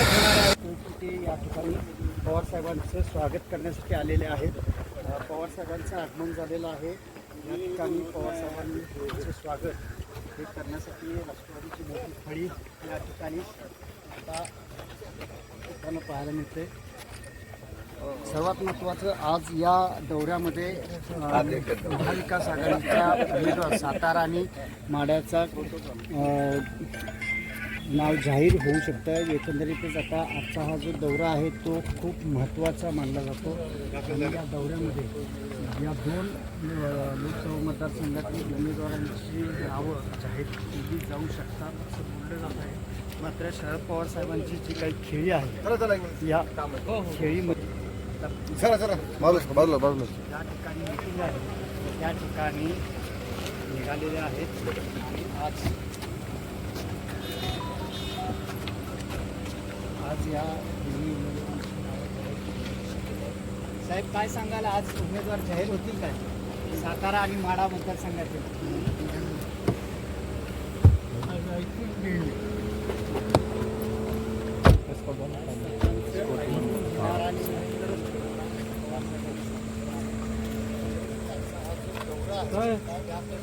ते या ठिकाणी पवार साहेबांचं स्वागत करण्यासाठी आलेले आहेत. पवार साहेबांचं आगमन झालेलं आहे. या ठिकाणी पवार साहेबांचे स्वागत हे करण्यासाठी राष्ट्रवादीची मोठी फळी या ठिकाणी आता पाहायला मिळते. सर्वात महत्त्वाचं आज या दौऱ्यामध्ये महाविकास आघाडीच्या उमेदवार सातारा आणि माड्याचा नाव जाहीर होऊ शकतं. एकंदरीतच आता आजचा हा जो दौरा आहे तो खूप महत्त्वाचा मानला जातो. आणि या दौऱ्यामध्ये या दोन लोकसभा मतदारसंघातील उमेदवारांची नावं जाहीर केली जाऊ शकतात असं बोललं जात आहे. मात्र शरद पवार साहेबांची जी काही खेळी आहे या खेळीमध्ये बाजूला बाजूला बाजूला. या ठिकाणी मिटिंग आहे. त्या ठिकाणी निघालेले आहेत. आणि आज साहेब काय सांगाल? आज उमेदवार जाहीर होतील काय? सातारा आणि माडा मतदारसंघातील.